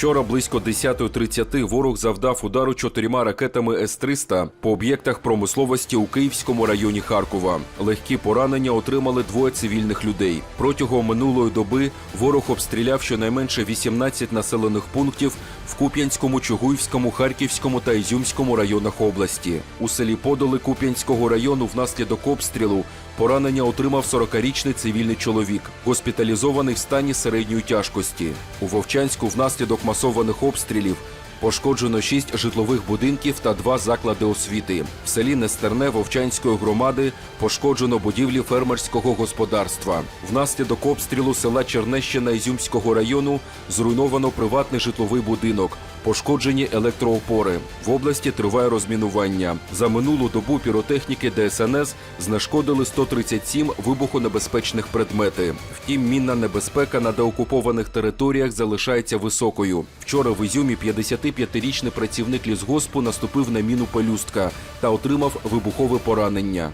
Вчора близько 10.30 ворог завдав удару чотирма ракетами С-300 по об'єктах промисловості у Київському районі Харкова. Легкі поранення отримали двоє цивільних людей. Протягом минулої доби ворог обстріляв щонайменше 18 населених пунктів в Куп'янському, Чугуївському, Харківському та Ізюмському районах області. У селі Подоли Куп'янського району внаслідок обстрілу поранення отримав 40-річний цивільний чоловік, госпіталізований в стані середньої тяжкості. У Вовчанську внаслідок масованих обстрілів пошкоджено шість житлових будинків та два заклади освіти. В селі Нестерне Вовчанської громади пошкоджено будівлі фермерського господарства. Внаслідок обстрілу села Чернещина Ізюмського району зруйновано приватний житловий будинок. Пошкоджені електроопори. В області триває розмінування. За минулу добу піротехніки ДСНС знешкодили 137 вибухонебезпечних предмети. Втім, мінна небезпека на деокупованих територіях залишається високою. Вчора в Ізюмі 55-річний працівник лісгоспу наступив на міну пелюстка та отримав вибухове поранення.